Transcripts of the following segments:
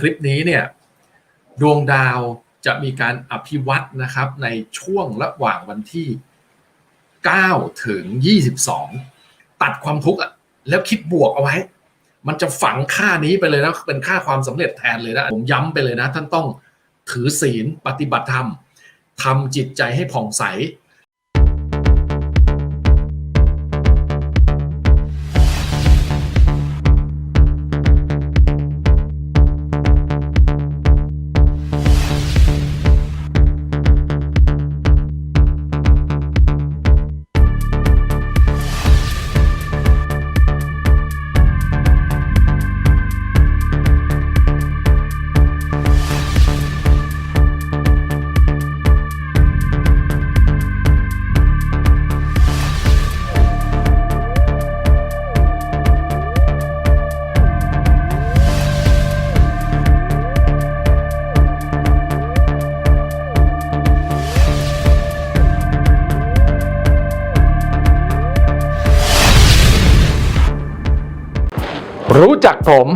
คลิปนี้เนี่ยดวงดาวจะมีการอภิวัตนะครับในช่วงระหว่างวันที่ 9 ถึง 22 ตัดความทุกข์อะแล้วคิดบวกเอาไว้ มันจะฝังค่านี้ไปเลยนะเป็นค่าความสำเร็จแทนเลยนะ ผมย้ำไปเลยนะ ท่านต้องถือศีลปฏิบัติธรรมทำจิตใจให้ผ่องใส ผม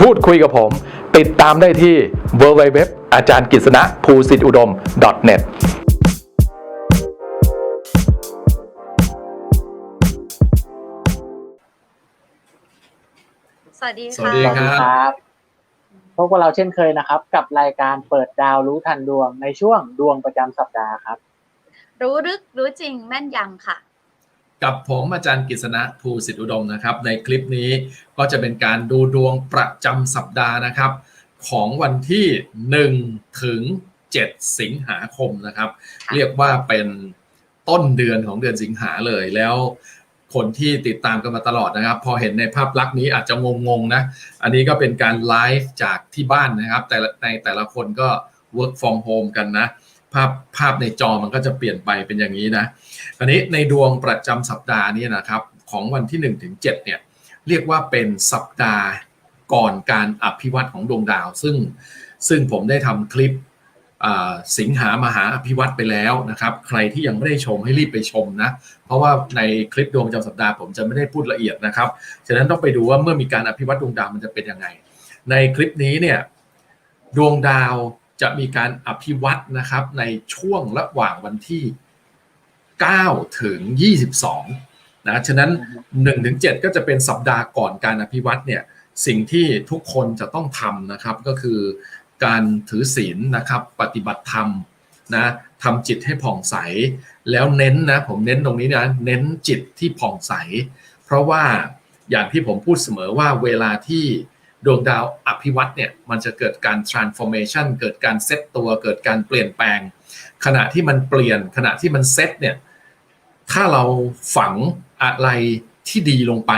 พูดคุยกับผม ติดตามได้ที่ www อาจารย์กิษณะภูสิทธิอุดม .net สวัสดีสวัค่ะสดีสวัสดีครับ พบกับเราเช่นเคยนะครับ กับรายการเปิดดาวรู้ทันดวงในช่วงดวงประจำสัปดาห์ครับ รู้ลึกรู้จริงแม่นยำค่ะ กับผมอาจารย์กฤษณะภูสิทธิอุดมนะครับ ในคลิปนี้ก็จะเป็นการดูดวงประจำสัปดาห์นะครับ ของวันที่ 1 ถึง 7 สิงหาคมนะครับค่ะเรียกว่าเป็นต้นเดือนของเดือนสิงหาเลยแล้วคนที่ติดตามกันมาตลอดนะครับ พอเห็นในภาพลักษณ์นี้อาจจะงงๆนะ อันนี้ก็เป็นการไลฟ์จากที่บ้านนะครับ แต่ละในแต่ละคนก็ work from home กันนะ ภาพภาพในจอมันก็จะเปลี่ยนไปเป็นอย่างนี้นะอันนี้ในดวงประจำสัปดาห์นี้นะครับของวันที่1ถึง7เนี่ยเรียกว่าเป็นสัปดาห์ก่อนการอภิวัตของดวงดาว ซึ่งซึ่งผมได้ทำคลิปสิงหามหาอภิวัตไปแล้วนะครับ ใครที่ยังไม่ได้ชมให้รีบไปชมนะ เพราะว่าในคลิปดวงประจำสัปดาห์ผมจะไม่ได้พูดละเอียดนะครับ ฉะนั้นต้องไปดูว่าเมื่อมีการอภิวัตดวงดาวมันจะเป็นยังไง ในคลิปนี้เนี่ยดวงดาว จะมีการอภิวัตนะครับในช่วงระหว่างวันที่ 9 ถึง 22 นะฉะนั้น1ถึง7ก็จะเป็นสัปดาห์ก่อนการอภิวัตเนี่ยสิ่งที่ทุกคนจะต้องทำนะครับก็คือการถือศีลนะครับปฏิบัติธรรมนะทำจิตให้ผ่องใส แล้วเน้นนะผมเน้นตรงนี้นะเน้นจิตที่ผ่องใส เพราะว่าอย่างที่ผมพูดเสมอว่าเวลาที่ ดวงดาวอภิวัตเนี่ยมันจะเกิดการ transformation เกิดการเซตตัว เกิดการเปลี่ยนแปลง ขณะที่มันเปลี่ยนขณะที่มันเซตเนี่ยถ้าเราฝังอะไรที่ดีลงไป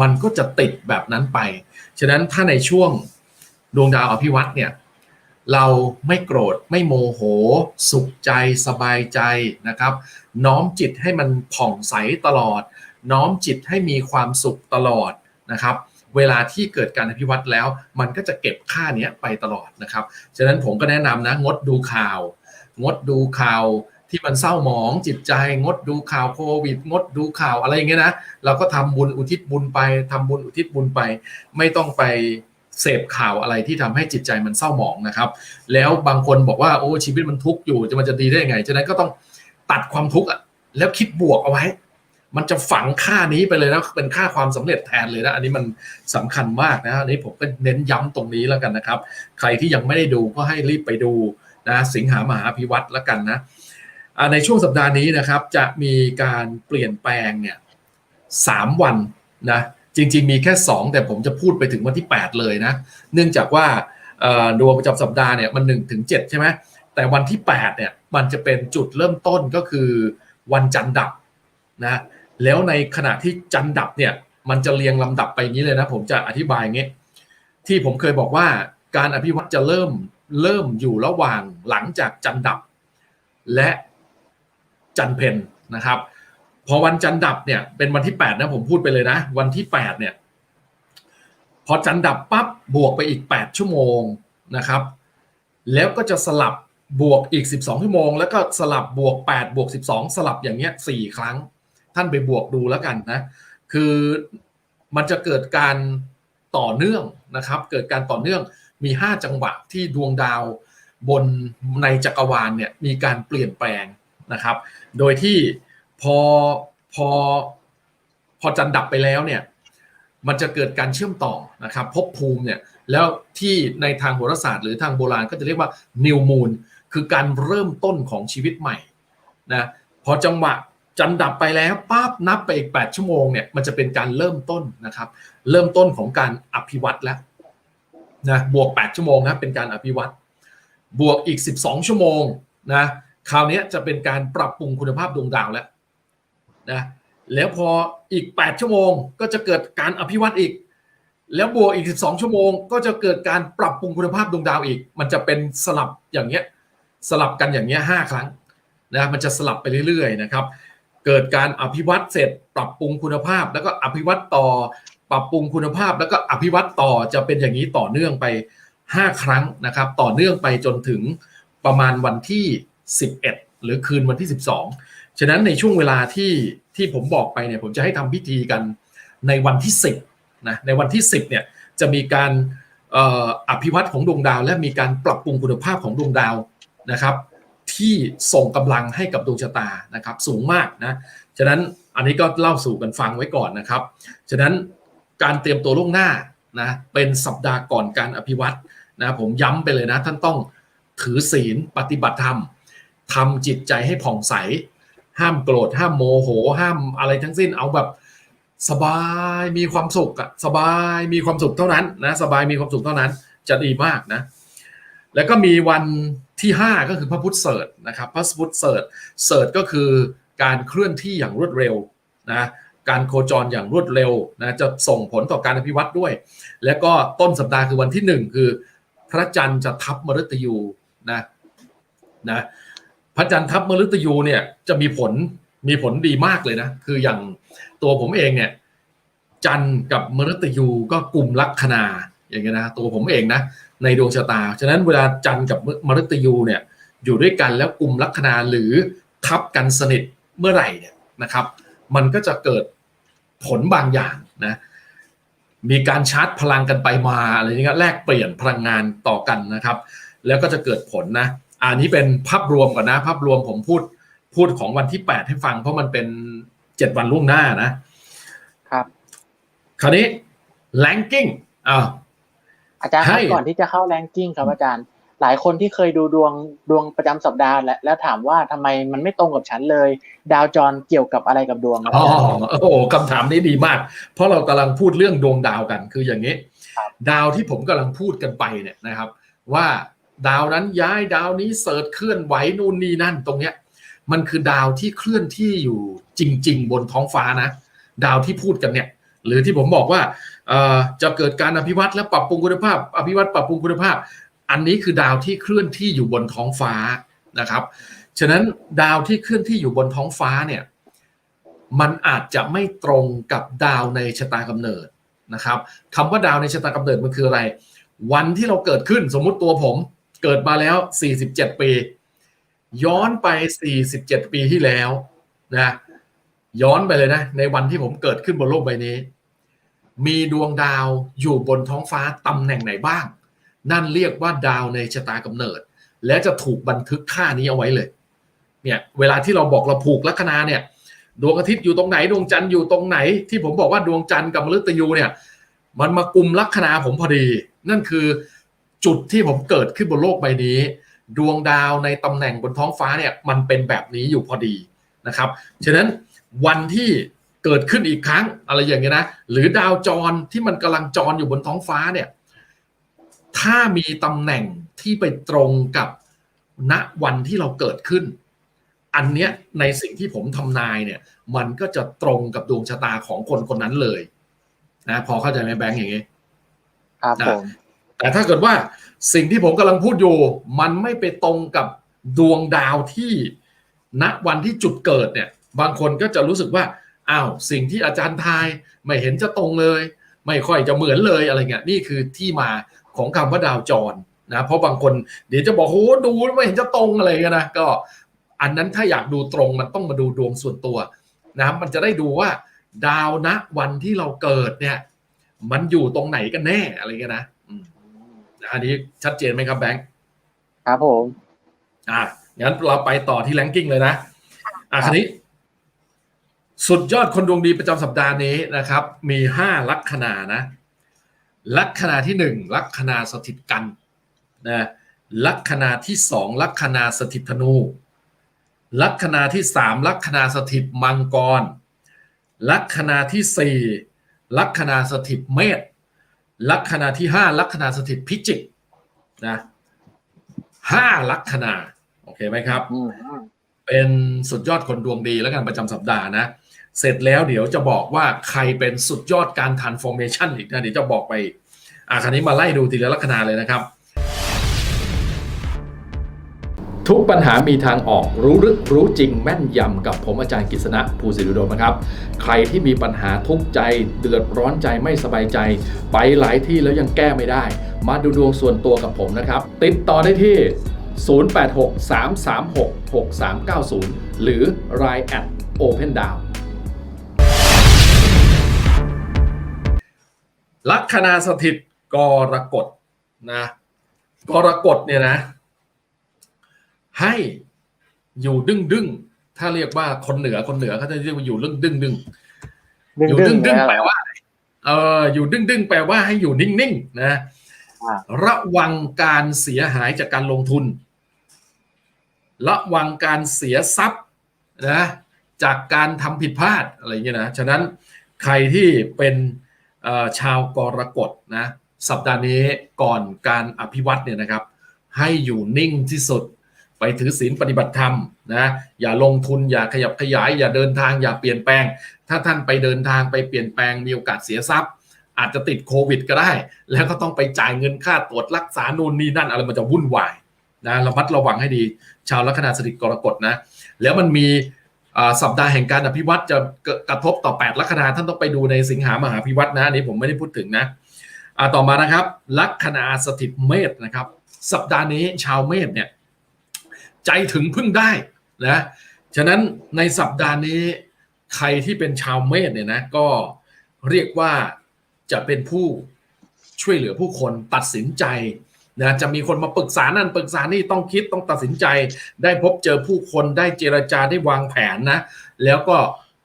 มันก็จะติดแบบนั้นไป ฉะนั้นถ้าในช่วงดวงดาวอภิวัตเนี่ยเราไม่โกรธไม่โมโห สุขใจสบายใจนะครับ น้อมจิตให้มันผ่องใสตลอด น้อมจิตให้มีความสุขตลอดนะครับ เวลาที่เกิดการอภิวัตแล้ว มันก็จะเก็บค่าเนี้ยไปตลอดนะครับ ฉะนั้นผมก็แนะนำนะงดดูข่าว งดดูข่าวที่มันเศร้าหมองจิตใจ งดดูข่าวโควิด งดดูข่าวอะไรอย่างเงี้ยนะเราก็ทำบุญอุทิศบุญไปทำบุญอุทิศบุญไป ไม่ต้องไปเสพข่าวอะไรที่ทำให้จิตใจมันเศร้าหมองนะครับ แล้วบางคนบอกว่าโอ้ชีวิตมันทุกข์อยู่จะมันจะดีได้ยังไงฉะนั้นก็ต้องตัดความทุกข์อะแล้วคิดบวกเอาไว้ มันจะฝังค่านี้ไปเลยนะเป็นค่าความสำเร็จแทนเลยนะอันนี้มันสำคัญมากนะอันนี้ผมก็เน้นย้ำตรงนี้แล้วกันนะครับ ใครที่ยังไม่ได้ดูก็ให้รีบไปดูนะสิงหามหาอภิวัตรแล้วกันนะในช่วงสัปดาห์นี้นะครับจะมีการเปลี่ยนแปลงเนี่ยสามวันนะจริงๆมีแค่ 2 แต่ผมจะพูดไปถึงวันที่ 8 เลยนะ เนื่องจากว่าเอ่อดวงประจำสัปดาห์เนี่ยมัน1ถึง7ใช่ไหมแต่วันที่ 8 เนี่ยมันจะเป็นจุดเริ่มต้นก็คือวันจันทร์ดับนะ แล้วในขณะที่จันดับเนี่ยมันจะเรียงลำดับไปนี้เลยนะ ผมจะอธิบายงี้ที่ผมเคยบอกว่าการอภิวัตจะเริ่มเริ่มอยู่ระหว่างหลังจากจันดับ และจันเพนนะครับ พอวันจันดับเนี่ยเป็นวันที่ 8 นะผมพูดไปเลยนะ วันที่ 8 เนี่ย พอจันดับปั๊บบวกไปอีก 8 ชั่วโมงนะครับ แล้วก็จะสลับบวกอีก 12 ชั่วโมง แล้วก็สลับบวก 8 บวก 12 สลับอย่างเงี้ย4ครั้ง ท่านไปบวกดูแล้วกันนะ คือมันจะเกิดการต่อเนื่องนะครับ เกิดการต่อเนื่องมีห้าจังหวะที่ดวงดาวบนในจักรวาลเนี่ยมีการเปลี่ยนแปลงนะครับ โดยที่พอพอพอจันทร์ดับไปแล้วเนี่ยมันจะเกิดการเชื่อมต่อนะครับภพภูมิเนี่ยแล้วที่ในทางโหราศาสตร์หรือทางโบราณก็จะเรียกว่า new moon คือการเริ่มต้นของชีวิตใหม่นะพอจังหวะ จันดับไปแล้วปั๊บนับไปอีก 8 ชั่วโมงเนี่ยมันจะเป็นการเริ่มต้นนะครับ เริ่มต้นของการอภิวัตแล้วนะบวก 8 ชั่วโมงนะเป็นการอภิวัตบวกอีก 12 ชั่วโมงนะคราวนี้จะเป็นการปรับปรุงคุณภาพดวงดาวแล้วนะแล้วพออีก 8 ชั่วโมงก็จะเกิดการอภิวัตอีก แล้วบวกอีก 12 ชั่วโมง ก็จะเกิดการปรับปรุงคุณภาพดวงดาวอีก มันจะเป็นสลับอย่างเงี้ยสลับกันอย่างเงี้ยห้าครั้งนะมันจะสลับไปเรื่อยๆนะครับ เกิดการอภิวัตเสร็จ ปรับปรุงคุณภาพ แล้วก็อภิวัตต่อ ปรับปรุงคุณภาพ แล้วก็อภิวัตต่อจะเป็นอย่างนี้ต่อเนื่องไป 5 ครั้งนะครับ ต่อเนื่องไปจนถึงประมาณวันที่ 11 หรือคืนวันที่ 12 ฉะนั้นในช่วงเวลาที่ที่ผมบอกไปเนี่ยผมจะให้ทำพิธีกันในวันที่ 10นะในวันที่ 10เนี่ยจะมีการอออภิวัตของดวงดาว และมีการปรับปรุงคุณภาพของดวงดาวนะครับ ที่ส่งกำลังให้กับดวงชะตานะครับ สูงมากนะฉะนั้นอันนี้ก็เล่าสู่กันฟังไว้ก่อนนะครับ ฉะนั้นการเตรียมตัวล่วงหน้านะเป็นสัปดาห์ก่อนการอภิวัตนะผมย้ำไปเลยนะ ท่านต้องถือศีลปฏิบัติธรรมทำจิตใจให้ผ่องใส ห้ามโกรธห้ามโมโห ห้ามอะไรทั้งสิ้นเอาแบบสบายมีความสุขอะสบายมีความสุขเท่านั้นนะสบายมีความสุขเท่านั้นจะดีมากนะ แล้วก็มีวัน ที่ 5 ก็คือพระพุทธเสิร์ชนะครับพระพุทธเสิร์ชเสิร์ชก็คือการเคลื่อนที่อย่างรวดเร็วนะการโคจรอย่างรวดเร็วนะจะส่งผลต่อการอภิวัตด้วย แล้วก็ต้นสัปดาห์คือวันที่ 1 คือ พระจันทร์จะทับมฤตยูนะนะพระจันทร์ทับมฤตยูเนี่ยจะมีผลมีผลดีมากเลยนะ คืออย่างตัวผมเองเนี่ยจันทร์กับมฤตยูก็กลุ่มลัคนาอย่างเงี้ยนะตัวผมเองนะ ในดวงชะตา ฉะนั้นเวลาจันทร์กับมฤตยูเนี่ยอยู่ด้วยกันแล้วกลุ่มลัคนาหรือทับกันสนิทเมื่อไหร่เนี่ยนะครับ มันก็จะเกิดผลบางอย่างนะมีการชาร์จพลังกันไปมาอะไรอย่างเงี้ยแลกเปลี่ยนพลังงานต่อกันนะครับ แล้วก็จะเกิดผลนะอันนี้เป็นภาพรวมก่อนนะ ภาพรวมผมพูดพูดของวันที่ 8 ให้ฟัง เพราะมันเป็น 7 วันล่วงหน้านะครับ คราวนี้ ranking อ่า อาจารย์ครับให้ก่อนที่จะเข้าแรงกิ้งครับอาจารย์ หลายคนที่เคยดูดวงดวงประจำสัปดาห์และแล้วถามว่าทำไมมันไม่ตรงกับฉันเลย ดาวจรเกี่ยวกับอะไรกับดวงครับอ๋ออาจารย์โอ้โหคำถามนี้ดีมาก เพราะเรากำลังพูดเรื่องดวงดาวกันคืออย่างนี้ครับดาวที่ผมกำลังพูดกันไปเนี่ยนะครับ ว่าดาวนั้นย้ายดาวนี้เสิร์ชเคลื่อนไหวนู่นนี่นั่นตรงเนี้ย มันคือดาวที่เคลื่อนที่อยู่จริง ๆ บนท้องฟ้านะ ดาวที่พูดกันเนี่ย หรือที่ผมบอกว่าจะเกิดการอภิวัตและปรับปรุงคุณภาพ อภิวัตปรับปรุงคุณภาพ อันนี้คือดาวที่เคลื่อนที่อยู่บนท้องฟ้านะครับฉะนั้นดาวที่เคลื่อนที่อยู่บนท้องฟ้าเนี่ยมันอาจจะไม่ตรงกับดาวในชะตากำเนิดนะครับคำว่าดาวในชะตากำเนิดมันคืออะไร วันที่เราเกิดขึ้นสมมุติตัวผมเกิดมาแล้ว 47 ปี ย้อนไป 47 ปีที่แล้วนะ ย้อนไปเลยนะ ในวันที่ผมเกิดขึ้นบนโลกใบนี้ มีดวงดาวอยู่บนท้องฟ้าตำแหน่งไหนบ้าง นั่นเรียกว่าดาวในชะตากำเนิด และจะถูกบันทึกค่านี้เอาไว้เลย เนี่ย เวลาที่เราบอกเราผูกลัคนาเนี่ย ดวงอาทิตย์อยู่ตรงไหนดวงจันทร์อยู่ตรงไหน ที่ผมบอกว่าดวงจันทร์กับมฤตยูเนี่ย มันมากลุ่มลัคนาผมพอดี นั่นคือจุดที่ผมเกิดขึ้นบนโลกใบนี้ ดวงดาวในตำแหน่งบนท้องฟ้าเนี่ย มันเป็นแบบนี้อยู่พอดีนะครับฉะนั้น วันที่เกิดขึ้นอีกครั้งอะไรอย่างเงี้ยนะหรือดาวจรที่มันกำลังจรอยู่บนท้องฟ้าเนี่ยถ้ามีตำแหน่งที่ไปตรงกับณวันที่เราเกิดขึ้น อันเนี้ยในสิ่งที่ผมทำนายเนี่ยมันก็จะตรงกับดวงชะตาของคนคนนั้นเลยนะพอเข้าใจไหมแบงค์อย่างงี้ครับผมแต่ถ้าเกิดว่าสิ่งที่ผมกำลังพูดอยู่ มันไม่ไปตรงกับดวงดาวที่ณวันที่จุดเกิดเนี่ย บางคนก็จะรู้สึกว่าอ้าวสิ่งที่อาจารย์ทายไม่เห็นจะตรงเลย ไม่ค่อยจะเหมือนเลยอะไรเงี้ยนี่คือที่มาของคำว่าดาวจรนะเพราะบางคนเดี๋ยวจะบอกโหดูแล้วไม่เห็นจะตรงอะไรเงี้ยนะก็อันนั้นถ้าอยากดูตรงมันต้องมาดูดวงส่วนตัวนะมันจะได้ดูว่าดาวณวันที่เราเกิดเนี่ย มันอยู่ตรงไหนกันแน่อะไรเงี้ยนะอืมอันนี้ชัดเจนไหมครับแบงค์ครับผม อะงั้นเราไปต่อที่แรงกิ้งเลยนะ อะคันนี้ สุดยอดคนดวงดีประจำสัปดาห์นี้นะครับ มีห้าลัคนานะ ลัคนาที่หนึ่งลัคนาสถิตกันนะลัคนาที่สองลัคนาสถิตธนู ลัคนาที่สามลัคนาสถิตมังกร ลัคนาที่สี่ลัคนาสถิตเมษลัคนาที่ห้าลัคนาสถิตพิจิกนะห้าลัคนา โอเคไหมครับอืมเป็นสุดยอดคนดวงดีแล้วกันประจำสัปดาห์นะ เสร็จแล้วเดี๋ยวจะบอกว่าใครเป็นสุดยอดการ transformation อีกนะเดี๋ยวจะบอกไปอะคราวนี้มาไล่ดูทีละลัคนาเลยนะครับ ทุกปัญหามีทางออกรู้ลึกรู้จริงแม่นยำกับผมอาจารย์กฤษณะภูสิริโดมนะครับ ใครที่มีปัญหาทุกข์ใจ เดือดร้อนใจไม่สบายใจ ไปหลายที่แล้วยังแก้ไม่ได้ มาดูดวงส่วนตัวกับผมนะครับ ติดต่อได้ที่ 0863366390 หรือ line at open down ลัคนาสถิตกรกฎนะกรกฎเนี่ยนะ ให้อยู่ดึงดึงๆถ้าเรียกว่าคนเหนือคนเหนือเขาจะเรียกว่าอยู่ดึงดึงดึงดึงอยู่ดึดึงงดึงๆแปลว่าอะไรเอออยู่ดึงดึงแปลว่าให้อยู่นิ่งๆนะอ่าระวังการเสียหายจากการลงทุน ระวังการเสียทรัพย์นะจากการทำผิดพลาดอะไรอย่างเงี้ยนะฉะนั้นใครที่เป็นเอ่อ ชาวกรกฎนะสัปดาห์นี้ก่อนการอภิวัตเนี่ยนะครับ ให้อยู่นิ่งที่สุดไปถือศีลปฏิบัติธรรมนะอย่าลงทุนอย่าขยับขยาย อย่าเดินทางอย่าเปลี่ยนแปลง ถ้าท่านไปเดินทางไปเปลี่ยนแปลงมีโอกาสเสียทรัพย์ อาจจะติดโควิดก็ได้ แล้วก็ต้องไปจ่ายเงินค่าตรวจรักษาโน่นนี่นั่นอะไรมันจะวุ่นวายนะระมัดระวังให้ดี ชาวลัคนาสถิตกรกฎนะ แล้วมันมี สัปดาห์แห่งการอภิวัตจะกระทบต่อ 8 ลัคนาท่านต้องไปดูในสิงหามหาภิวัตนะอันนี้ผมไม่ได้พูดถึงนะต่อมานะครับ ลัคนาสถิตเมษนะครับ สัปดาห์นี้ชาวเมษเนี่ยใจถึงพึ่งได้นะฉะนั้นในสัปดาห์นี้ใครที่เป็นชาวเมษเนี่ยนะก็เรียกว่าจะเป็นผู้ช่วยเหลือผู้คนตัดสินใจ นะจะมีคนมาปรึกษานั่นปรึกษานี่ต้องคิดต้องตัดสินใจ ได้พบเจอผู้คนได้เจรจาได้วางแผนนะ แล้วก็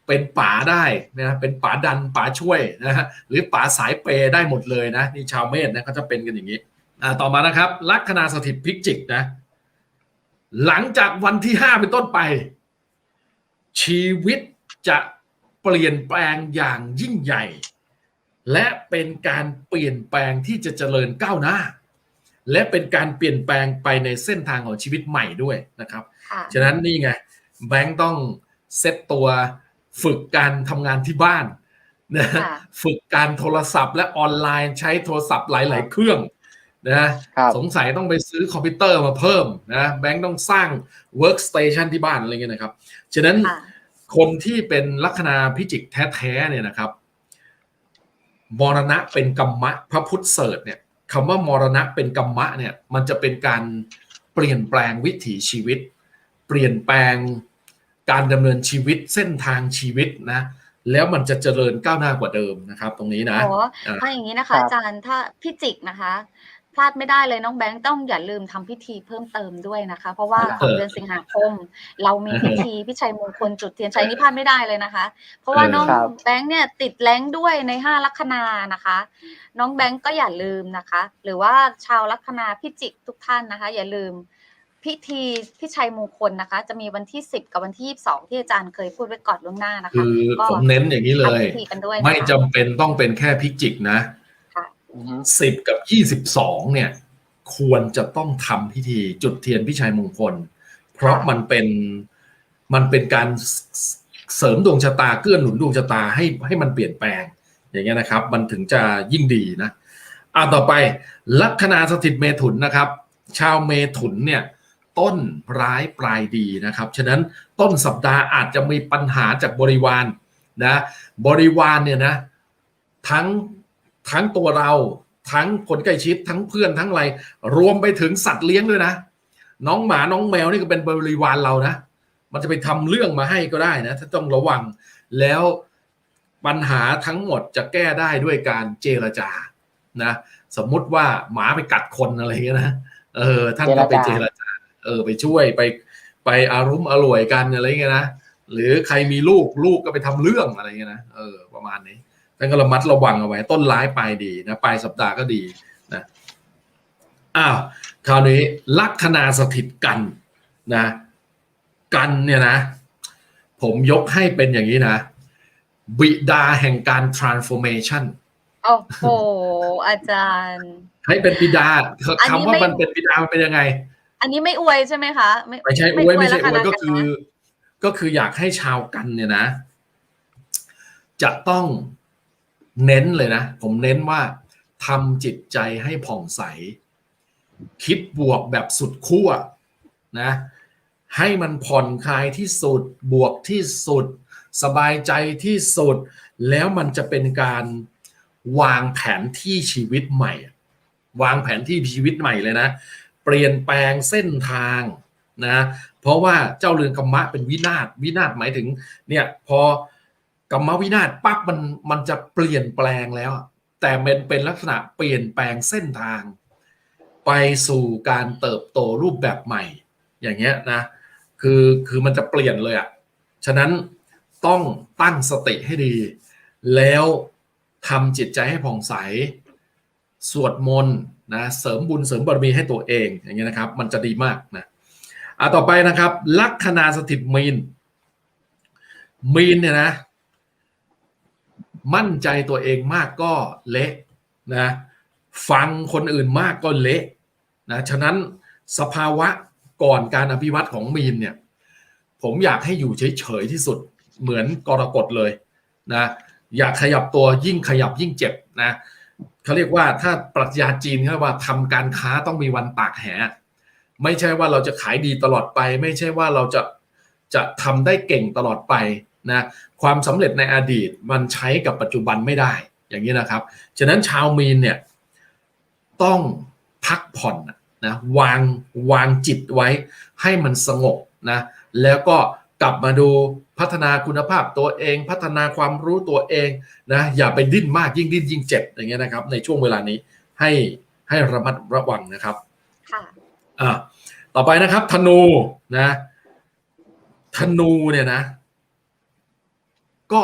เป็นป๋าได้นะเป็นป๋าดันป๋าช่วยนะฮะหรือป๋าสายเปย์ได้หมดเลยนะนี่ชาวเมษนะเขาจะเป็นกันอย่างนี้อ่าต่อมานะครับ ลัคนาสถิตพิจิกนะ หลังจากวันที่ห้าเป็นต้นไป ชีวิตจะเปลี่ยนแปลงอย่างยิ่งใหญ่ และเป็นการเปลี่ยนแปลงที่จะเจริญก้าวหน้า และเป็นการเปลี่ยนแปลงไปในเส้นทางของชีวิตใหม่ด้วยนะครับค่ะฉะนั้นนี่ไงแบงค์ต้องเซตตัวฝึกการทำงานที่บ้านนะค่ะฝึกการโทรศัพท์และออนไลน์ใช้โทรศัพท์หลาย ๆ เครื่องนะครับสงสัยต้องไปซื้อคอมพิวเตอร์มาเพิ่มนะแบงค์ต้องสร้าง workstation ที่บ้านอะไรเงี้ยนะครับ ฉะนั้นค่ะคนที่เป็นลัคนาพิจิกแท้ ๆ เนี่ยนะครับมรณะเป็นกรรมะพระพุทธเสิร์ชเนี่ย คำว่ามรณะเป็นกรรมะเนี่ยมันจะเป็นการเปลี่ยนแปลงวิถีชีวิต เปลี่ยนแปลงการดำเนินชีวิตเส้นทางชีวิตนะแล้วมันจะเจริญก้าวหน้ากว่าเดิมนะครับ ตรงนี้นะโอ้อ่าถ้าอย่างนี้นะครัคะบอาจารย์ถ้าพิจิกนะคะ พลาดไม่ได้เลยน้องแบงค์ต้องอย่าลืมทำพิธีเพิ่มเติมด้วยนะคะ เพราะว่าของเดือนสิงหาคม เรามีพิธีพิชัยมงคลจุดเทียนชัยนี่พลาดไม่ได้เลยนะคะ เพราะว่าน้องครับแบงค์เนี่ยติดแรงค์ด้วยในห้าลัคนานะคะ น้องแบงค์ก็อย่าลืมนะคะ หรือว่าชาวลัคนาพิจิกทุกท่านนะคะ อย่าลืมพิธีพิชัยมงคลนะคะ จะมีวันที่ 10 กับวันที่ 22 ที่อาจารย์เคยพูดไว้ก่อนล่วงหน้านะคะคือก็ผมเน้นอย่างนี้เลยทำพิธีกันด้วยนะคะไม่จำเป็นต้องเป็นแค่พิจิกนะอือฮึ สิบกับยี่สิบสองเนี่ย ควรจะต้องทำพิธีจุดเทียนพิชัยมงคล เพราะมันเป็นมันเป็นการเสริมดวงชะตาเกื้อหนุนดวงชะตาให้ให้มันเปลี่ยนแปลง อย่างเงี้ยนะครับ มันถึงจะยิ่งดีนะอ่าต่อไปลัคนาสถิตเมถุนนะครับ ชาวเมถุนเนี่ยต้นร้ายปลายดีนะครับ ฉะนั้นต้นสัปดาห์อาจจะมีปัญหาจากบริวารนะบริวารเนี่ยนะทั้ง ทั้งตัวเราทั้งคนใกล้ชิดทั้งเพื่อนทั้งอะไร รวมไปถึงสัตว์เลี้ยงด้วยนะ น้องหมาน้องแมวนี่ก็เป็นบริวารเรานะ มันจะไปทำเรื่องมาให้ก็ได้นะ ถ้าต้องระวังแล้วปัญหาทั้งหมดจะแก้ได้ด้วยการเจรจานะ สมมุติว่าหมาไปกัดคนอะไรเงี้ยนะเออท่านก็ไปเจรจาเออ ไปช่วยไปไปอารุมอร่วยกันอะไรเงี้ยนะหรือใครมีลูกลูกก็ไปทำเรื่องอะไรเงี้ยนะเออประมาณนี้ ท่านก็ระมัดระวังเอาไว้ ต้นร้ายปลายดีนะปลายสัปดาห์ก็ดีนะอ้าวคราวนี้ลัคนาสถิตกันนะ กันเนี่ยนะ ผมยกให้เป็นอย่างนี้นะ บิดาแห่งการ transformation โอ้โห อาจารย์ ให้เป็นบิดาอันนี้คำว่าไม่มันเป็นบิดามันเป็นยังไง อันนี้ไม่อวยใช่ไหมคะ ไม่ใช่อวยไม่ใช่อวยลัก็ษณะคือ ก็คืออยากให้ชาวกันเนี่ยนะ จะต้อง เน้นเลยนะ ผมเน้นว่าทำจิตใจให้ผ่องใส คิดบวกแบบสุดขั้วนะให้มันผ่อนคลายที่สุดบวกที่สุด สบายใจที่สุด แล้วมันจะเป็นการวางแผนที่ชีวิตใหม่ วางแผนที่ชีวิตใหม่เลยนะ เปลี่ยนแปลงเส้นทางนะเพราะว่าเจ้าเรือนกรรมะเป็นวินาศวินาศหมายถึงเนี่ยพอ กรรมวินาศปั๊บมันมันจะเปลี่ยนแปลงแล้ว แต่มันเป็นลักษณะเปลี่ยนแปลงเส้นทาง ไปสู่การเติบโตรูปแบบใหม่ อย่างเงี้ยนะคือคือมันจะเปลี่ยนเลยอะ่ะฉะนั้นต้องตั้งสติให้ดี แล้วทำจิตใจให้ผ่องใส สวดมนต์นะเสริมบุญเสริมบารมีให้ตัวเองอย่างเงี้ยนะครับ มันจะดีมากนะอะต่อไปนะครับ ลัคนาสถิตมีนมีนเนี่ยนะ มั่นใจตัวเองมากก็เละนะฟังคนอื่นมากก็เละนะฉะนั้นสภาวะก่อนการอภิวัตของมีนเนี่ยผมอยากให้อยู่เฉยๆที่สุดเหมือนกรกฎเลยนะอยากขยับตัวยิ่งขยับยิ่งเจ็บนะเขาเรียกว่าถ้าปรัชญาจีนเขาว่าทำการค้าต้องมีวันตากแหไม่ใช่ว่าเราจะขายดีตลอดไป ไม่ใช่ว่าเราจะจะทำได้เก่งตลอดไป นะความสำเร็จในอดีตมันใช้กับปัจจุบันไม่ได้อย่างนี้นะครับ ฉะนั้นชาวมีนเนี่ยต้องพักผ่อนนะวางวางจิตไว้ให้มันสงบนะแล้วก็กลับมาดูพัฒนาคุณภาพตัวเอง พัฒนาความรู้ตัวเองนะอย่าไปดิ้นมากยิ่งดิ้นยิ่งเจ็บอย่างเงี้ยนะครับ ในช่วงเวลานี้ให้ให้ระมัดระวังนะครับค่ะอะต่อไปนะครับธนูนะธนูเนี่ยนะ ก็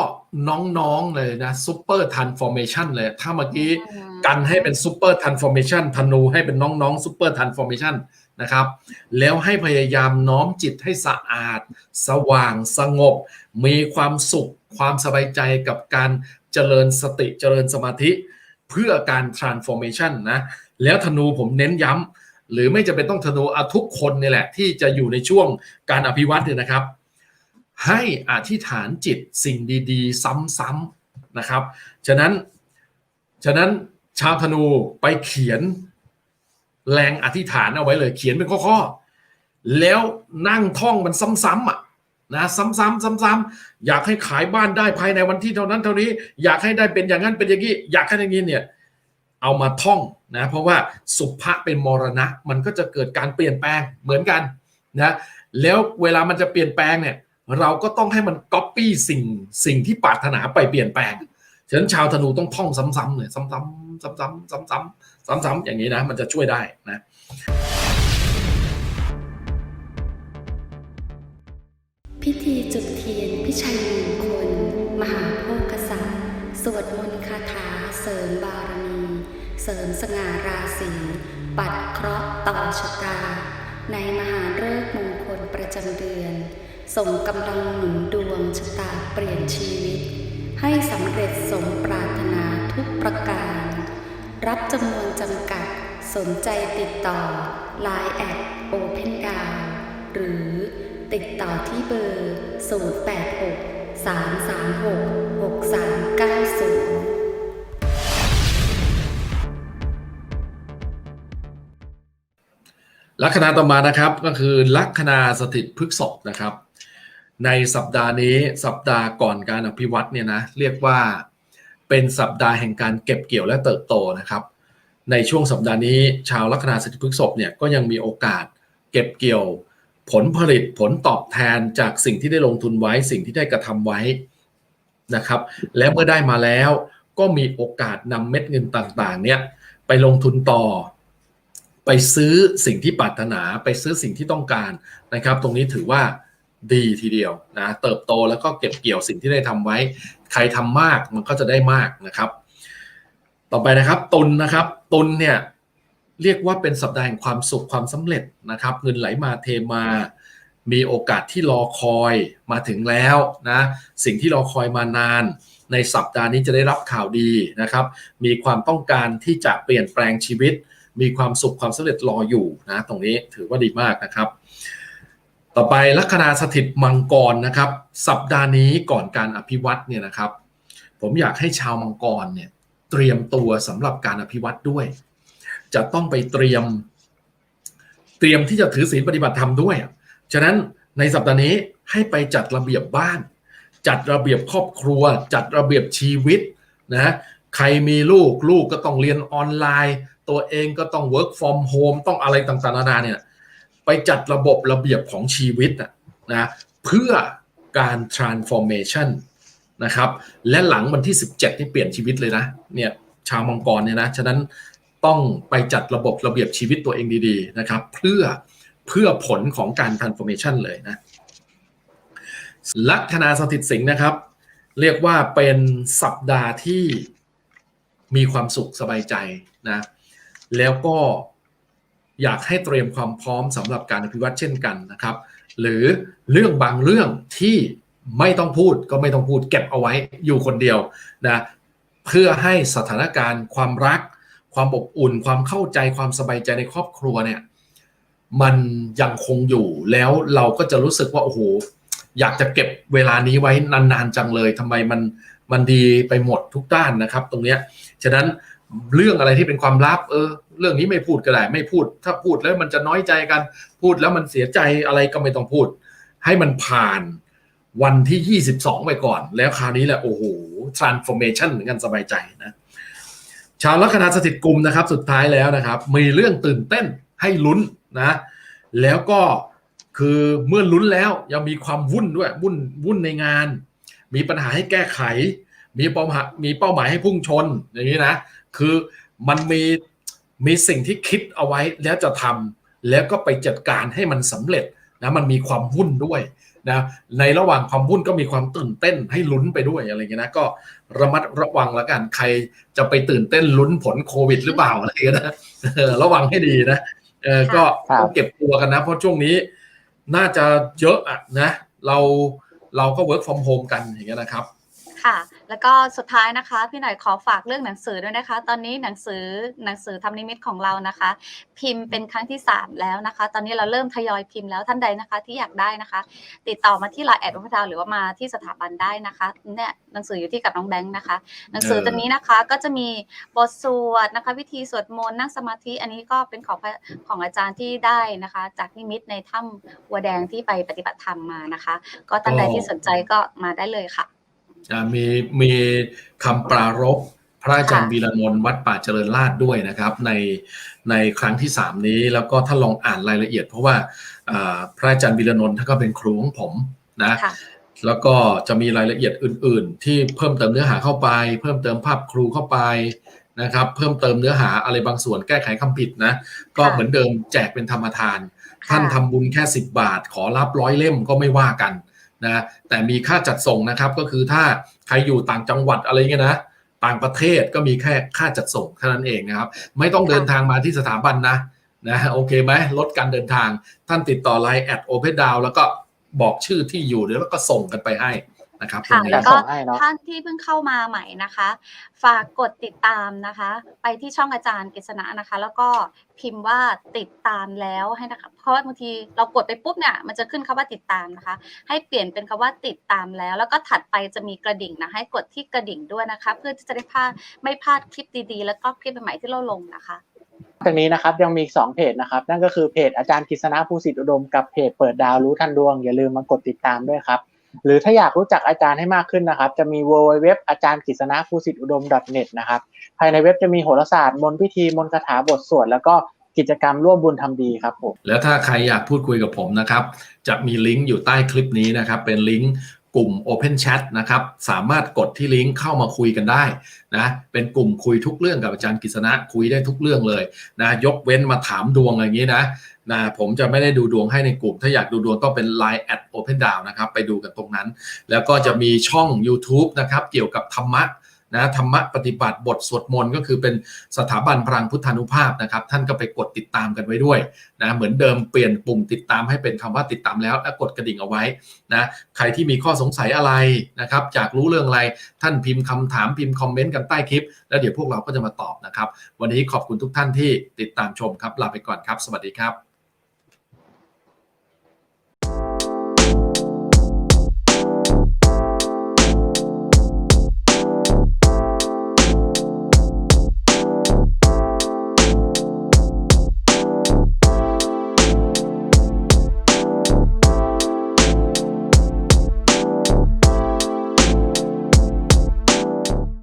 น้องๆเลยนะซูเปอร์ทันฟอร์เมชันเลย ถ้าเมื่อกี้อืมกันให้เป็นซูเปอร์ทันฟอร์เมชันธนูให้เป็นน้องๆซูเปอร์ทันฟอร์เมชันนะครับ แล้วให้พยายามน้อมจิตให้สะอาด สว่างสงบ มีความสุข ความสบายใจกับการเจริญสติเจริญสมาธิ เพื่อการ transformation นะ แล้วธนูผมเน้นย้ำหรือไม่จะเป็นต้องธนูอะทุกคนเนี่ยแหละ ที่จะอยู่ในช่วงการอภิวัตเนี่ยนะครับ ให้อธิษฐานจิตสิ่งดีๆ ซ้ำๆนะครับ ฉะนั้น ฉะนั้นชาวธนูไปเขียนแรงอธิษฐานเอาไว้เลย เขียนเป็นข้อๆ แล้วนั่งท่องมันซ้ำๆอะนะซ้ำๆซ้ำๆอยากให้ขายบ้านได้ภายในวันที่เท่านั้นเท่านี้ อยากให้ได้เป็นอย่างนั้นเป็นอย่างนี้อยากให้อย่างนี้เนี่ยเอามาท่องนะเพราะว่าสุภะเป็นมรณะ มันก็จะเกิดการเปลี่ยนแปลงเหมือนกันนะแล้วเวลามันจะเปลี่ยนแปลงเนี่ย เราก็ต้องให้มันก๊อปปี้สิ่งสิ่งที่ปรารถนาไปเปลี่ยนแปลงฉะนั้นชาวธนูต้องท่องซ้ำๆเลยซ้ำๆซ้ำๆซ้ำๆซ้ำๆอย่างนี้นะ มันจะช่วยได้นะพิธีจุดเทียนพิชัยมงคล มหาโภคศาสตริย์สวดมนต์คาถาเสริมบารมี เสริมสง่าราศีปัดเคราะห์ต่อชะตา ในมหาฤกษ์มงคลประจำเดือน ส่งกำลังหนุนดวงชะตาเปลี่ยนชีวิต ให้สำเร็จสมปรารถนาทุกประการ รับจำนวนจำกัด สนใจติดต่อ Line แอด Open d o w n หรือติดต่อที่เบอร์ 086 336 6390ลัคนาต่อมานะครับก็คือลัคนาสถิตพฤกษภนะครับ ในสัปดาห์นี้สัปดาห์ก่อนการอภิวัตเนี่ยนะเรียกว่าเป็นสัปดาห์แห่งการเก็บเกี่ยวและเติบโตนะครับ ในช่วงสัปดาห์นี้ชาวลัคนาสถิพฤกษภเนี่ยก็ยังมีโอกาสเก็บเกี่ยวผลผลิตผลตอบแทนจากสิ่งที่ได้ลงทุนไว้สิ่งที่ได้กระทำไว้นะครับ และเมื่อได้มาแล้วก็มีโอกาสนำเม็ดเงินต่างๆ เนี่ยไปลงทุนต่อ ไปซื้อสิ่งที่ปรารถนาไปซื้อสิ่งที่ต้องการนะครับ ตรงนี้ถือว่า ดีทีเดียวนะเติบโตแล้วก็เก็บเกี่ยวสิ่งที่ได้ทำไว้ ใครทำมากมันก็จะได้มากนะครับ ต่อไปนะครับตุลนะครับตุลเนี่ยเรียกว่าเป็นสัปดาห์แห่งความสุขความสำเร็จนะครับ เงินไหลมาเทมา มีโอกาสที่รอคอยมาถึงแล้วนะสิ่งที่รอคอยมานาน ในสัปดาห์นี้จะได้รับข่าวดีนะครับ มีความต้องการที่จะเปลี่ยนแปลงชีวิต มีความสุขความสำเร็จรออยู่นะตรงนี้ถือว่าดีมากนะครับ ต่อไปลัคนาสถิตมังกรนะครับ สัปดาห์นี้ก่อนการอภิวัตเนี่ยนะครับ ผมอยากให้ชาวมังกรเนี่ยเตรียมตัวสำหรับการอภิวัตด้วย จะต้องไปเตรียม เตรียมที่จะถือศีลปฏิบัติธรรมด้วย ฉะนั้นในสัปดาห์นี้ให้ไปจัดระเบียบบ้าน จัดระเบียบครอบครัว จัดระเบียบชีวิตนะใครมีลูกลูกก็ต้องเรียนออนไลน์ ตัวเองก็ต้อง work from home ต้องอะไรต่างๆนานาเนี่ย ไปจัดระบบระเบียบของชีวิตนะเพื่อการ transformation นะครับ และหลังวันที่ 17นี่เปลี่ยนชีวิตเลยนะเนี่ยชาวมังกรเนี่ยนะฉะนั้นต้องไปจัดระบบระเบียบชีวิตตัวเองดีๆนะครับ เพื่อเพื่อผลของการ transformation เลยนะลัคนาสถิตสิงห์นะครับ เรียกว่าเป็นสัปดาห์ที่มีความสุขสบายใจนะแล้วก็ อยากให้เตรียมความพร้อมสำหรับการอภิวัตเช่นกันนะครับ หรือเรื่องบางเรื่องที่ไม่ต้องพูดก็ไม่ต้องพูดเก็บเอาไว้อยู่คนเดียวนะเพื่อให้สถานการณ์ความรัก ความอบอุ่น ความเข้าใจความสบายใจในครอบครัวเนี่ยมันยังคงอยู่แล้วเราก็จะรู้สึกว่าโอ้โหอยากจะเก็บเวลานี้ไว้นานๆจังเลยทำไมมันมันดีไปหมดทุกด้านนะครับ ตรงเนี้ยฉะนั้น เรื่องอะไรที่เป็นความลับ เออ เรื่องนี้ไม่พูดก็ได้ไม่พูด ถ้าพูดแล้วมันจะน้อยใจกัน พูดแล้วมันเสียใจอะไรก็ไม่ต้องพูด ให้มันผ่านวันที่ 22 ไปก่อน แล้วคราวนี้แหละโอ้โห transformation เหมือนกันสบายใจนะชาวลัคนาสถิตกลุ่มนะครับ สุดท้ายแล้วนะครับ มีเรื่องตื่นเต้นให้ลุ้นนะ แล้วก็คือเมื่อลุ้นแล้วยังมีความวุ่นด้วยวุ่นวุ่นในงาน มีปัญหาให้แก้ไข มีเป้าหมายมีเป้าหมายให้พุ่งชนอย่างนี้นะ คือมันมีมีสิ่งที่คิดเอาไว้แล้วจะทำแล้วก็ไปจัดการให้มันสำเร็จนะมันมีความวุ่นด้วยนะในระหว่างความวุ่นก็มีความตื่นเต้นให้ลุ้นไปด้วยอะไรเงี้ยนะก็ระมัดระวังแล้วกันใครจะไปตื่นเต้นลุ้นผลโควิดหรือเปล่าอะไรเงี้ยนะเออระวังให้ดีนะเออก็ครับต้องเก็บตัวกันนะ เพราะช่วงนี้น่าจะเยอะอะนะ เราเราก็ work from home กันอย่างเงี้ยนะครับ ค่ะ แล้วก็สุดท้ายนะคะ พี่หน่อยขอฝากเรื่องหนังสือด้วยนะคะ ตอนนี้หนังสือหนังสือทำนิมิตของเรานะคะ พิมพ์เป็นครั้งที่ 3 แล้วนะคะ ตอนนี้เราเริ่มทยอยพิมพ์แล้วท่านใดนะคะ ที่อยากได้นะคะ ติดต่อมาที่ไลน์แอดวัฒดาวหรือว่ามาที่สถาบันได้นะคะเนี่ยหนังสืออยู่ที่กับน้องแบงค์นะคะ หนังสือตัวนี้นะคะก็จะมีบทสวดนะคะ วิธีสวดมนต์นั่งสมาธิอันนี้ก็เป็นของของอาจารย์ที่ได้นะคะ จากนิมิตในถ้ำวัวแดงที่ไปปฏิบัติธรรมมานะคะ ก็ท่านใดที่สนใจก็มาได้เลยค่ะ มีมีคำปรารภพระอาจารย์ค่ะวีระนนท์วัดป่าเจริญราษฎร์ด้วยนะครับ ในในครั้งที่ 3 นี้แล้วก็ถ้าลองอ่านรายละเอียด เพราะว่าอ่าพระอาจารย์วีระนนท์ท่านก็เป็นครูของผมนะค่ะแล้วก็จะมีรายละเอียดอื่น ๆ ที่เพิ่มเติมเนื้อหาเข้าไป เพิ่มเติมภาพครูเข้าไปนะครับ เพิ่มเติมเนื้อหาอะไรบางส่วนแก้ไขคำผิดนะ ก็เหมือนเดิมแจกเป็นธรรมทาน ท่านทำบุญแค่ 10 บาท ขอรับร้อยเล่มก็ไม่ว่ากัน นะแต่มีค่าจัดส่งนะครับก็คือถ้าใครอยู่ต่างจังหวัดอะไรเงี้ยนะต่างประเทศก็มีแค่ค่าจัดส่งเท่านั้นเองนะครับ ไม่ต้องเดินทางมาที่สถาบันนะนะโอเคไหมลดการเดินทางท่านติดต่อไลน์แอดโอเพนดาวแล้วก็บอกชื่อที่อยู่เดี๋ยวแล้วก็ส่งกันไปให้ นะครับตรค่ะงนี้แล้วก็ส่งให้เนอะท่านที่เพิ่งเข้ามาใหม่นะคะ ฝากกดติดตามนะคะ ไปที่ช่องอาจารย์กฤษณะนะคะ แล้วก็พิมพ์ว่าติดตามแล้วให้นะคะเพราะว่าบางทีเรากดไปปุ๊บเนี่ยมันจะขึ้นคำว่าติดตามนะคะ ให้เปลี่ยนเป็นคำว่าติดตามแล้ว แล้วก็ถัดไปจะมีกระดิ่งนะให้กดที่กระดิ่งด้วยนะคะ เพื่อที่จะได้พลาดไม่พลาดคลิปดีๆ แล้วก็คลิปใหม่ๆที่เราลงนะคะจากนี้นะครับยังมีอีกสองเพจนะครับนั่นก็คือเพจอาจารย์กฤษณะภูสิทธิอุดมกับเพจเปิดดาวรู้ทันดวงอย่าลืมมากดติดตามด้วยครับ หรือถ้าอยากรู้จักอาจารย์ให้มากขึ้นนะครับ จะมี w w w อาจารย์กฤษณะภูสิทธิอุดม .net นะครับ ภายในเว็บจะมีโหราศาสตร์มนต์พิธีมนต์คาถาบทสวดแล้วก็กิจกรรมร่วมบุญทำดีครับผมแล้วถ้าใครอยากพูดคุยกับผมนะครับ จะมีลิงก์อยู่ใต้คลิปนี้นะครับ เป็นลิงก์กลุ่ม Open Chat นะครับ สามารถกดที่ลิงก์เข้ามาคุยกันได้นะ เป็นกลุ่มคุยทุกเรื่องกับอาจารย์กฤษณะคุยได้ทุกเรื่องเลยนะ ยกเว้นมาถามดวงอะไรอย่างนี้นะ นะผมจะไม่ได้ดูดวงให้ในกลุ่ม ถ้าอยากดูดวงต้องเป็น Line at Open Down นะครับ ไปดูกันตรงนั้น แล้วก็จะมีช่อง YouTube นะครับ เกี่ยวกับธรรมะนะธรรมะปฏิบัติบทสวดมนต์ก็คือเป็นสถาบันพลังพุทธานุภาพนะครับ ท่านก็ไปกดติดตามกันไว้ด้วยนะเหมือนเดิมเปลี่ยนปุ่มติดตามให้เป็นคำว่าติดตามแล้วแล้วกดกระดิ่งเอาไว้นะใครที่มีข้อสงสัยอะไรนะครับจากรู้เรื่องอะไรท่านพิมพ์คำถามพิมพ์คอมเมนต์กันใต้คลิป แล้วเดี๋ยวพวกเราก็จะมาตอบนะครับ วันนี้ขอบคุณทุกท่านที่ติดตามชมครับลาไปก่อนครับ สวัสดีครับ